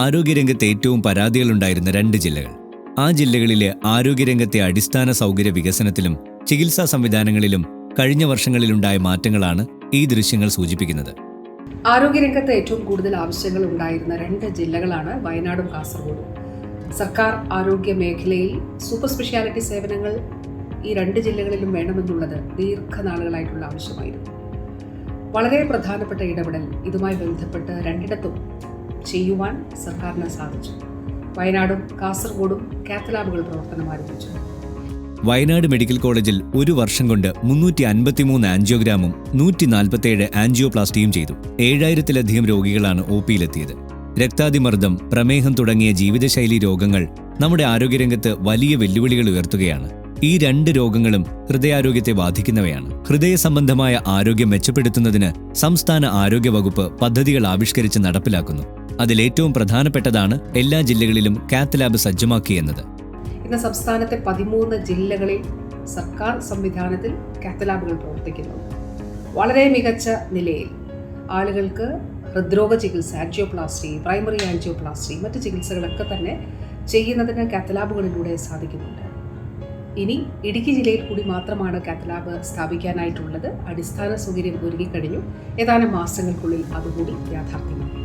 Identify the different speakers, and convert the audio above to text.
Speaker 1: ആരോഗ്യരംഗത്ത് ഏറ്റവും പരാതികളുണ്ടായിരുന്ന രണ്ട് ജില്ലകൾ. ആ ജില്ലകളിലെ ആരോഗ്യരംഗത്തെ അടിസ്ഥാന സൗകര്യ വികസനത്തിലും ചികിത്സാ സംവിധാനങ്ങളിലും കഴിഞ്ഞ വർഷങ്ങളിലുണ്ടായ മാറ്റങ്ങളാണ് ഈ ദൃശ്യങ്ങൾ സൂചിപ്പിക്കുന്നത്.
Speaker 2: ആരോഗ്യരംഗത്ത് ഏറ്റവും കൂടുതൽ ആവശ്യങ്ങൾ ഉണ്ടായിരുന്ന രണ്ട് ജില്ലകളാണ് വയനാടും കാസർഗോഡും. സർക്കാർ ആരോഗ്യ മേഖലയിൽ സൂപ്പർ സ്പെഷ്യാലിറ്റി സേവനങ്ങൾ ഈ രണ്ട് ജില്ലകളിലും വേണമെന്നുള്ളത് ദീർഘനാളുകളായിട്ടുള്ള ആവശ്യമായിരുന്നു. വളരെ പ്രധാനപ്പെട്ട ഇടപെടൽ ഇതുമായി ബന്ധപ്പെട്ട് രണ്ടിടത്തും ചെയ്യുവാൻ സർക്കാരിന് സാധിച്ചു. വയനാടും കാസർഗോഡും കാത്തലാബുകൾ പ്രവർത്തനം ആരംഭിച്ചു.
Speaker 1: വയനാട് മെഡിക്കൽ കോളേജിൽ ഒരു വർഷം കൊണ്ട് മുന്നൂറ്റി അൻപത്തിമൂന്ന് ആൻജിയോഗ്രാമും നൂറ്റി നാൽപ്പത്തേഴ് ആൻജിയോപ്ലാസ്റ്റിയും ചെയ്തു. ഏഴായിരത്തിലധികം രോഗികളാണ് ഒ പിയിലെത്തിയത്. രക്താതിമർദ്ദം പ്രമേഹം തുടങ്ങിയ ജീവിതശൈലി രോഗങ്ങൾ നമ്മുടെ ആരോഗ്യരംഗത്ത് വലിയ വെല്ലുവിളികൾ ഉയർത്തുകയാണ്. ഈ രണ്ട് രോഗങ്ങളും ഹൃദയാരോഗ്യത്തെ ബാധിക്കുന്നവയാണ്. ഹൃദയ സംബന്ധമായ ആരോഗ്യം മെച്ചപ്പെടുത്തുന്നതിന് സംസ്ഥാന ആരോഗ്യ വകുപ്പ് പദ്ധതികൾ ആവിഷ്കരിച്ച് നടപ്പിലാക്കുന്നു. അതിലേറ്റവും പ്രധാനപ്പെട്ടതാണ് എല്ലാ ജില്ലകളിലും കാത്ത് ലാബ് സജ്ജമാക്കിയെന്നത്.
Speaker 2: ഇന്ന് സംസ്ഥാനത്തെ പതിമൂന്ന് ജില്ലകളിൽ സർക്കാർ സംവിധാനത്തിൽ കാത്ത് ലാബുകൾ പ്രവർത്തിക്കുന്നു. വളരെ മികച്ച നിലയിൽ ആളുകൾക്ക് ഹൃദ്രോഗ ചികിത്സ ആൻജിയോപ്ലാസ്റ്റി പ്രൈമറി ആൻജിയോപ്ലാസ്റ്റി മറ്റ് ചികിത്സകളൊക്കെ തന്നെ ചെയ്യുന്നതിന് കാത്തലാബുകളിലൂടെ സാധിക്കുന്നുണ്ട്. ഇനി ഇടുക്കി ജില്ലയിൽ കൂടി മാത്രമാണ് കാത്തലാബ് സ്ഥാപിക്കാനായിട്ടുള്ളത്. അടിസ്ഥാന സൗകര്യം ഒരുങ്ങിക്കഴിഞ്ഞു ഏതാനും മാസങ്ങൾക്കുള്ളിൽ അതുകൂടി യാഥാർത്ഥ്യമാകും.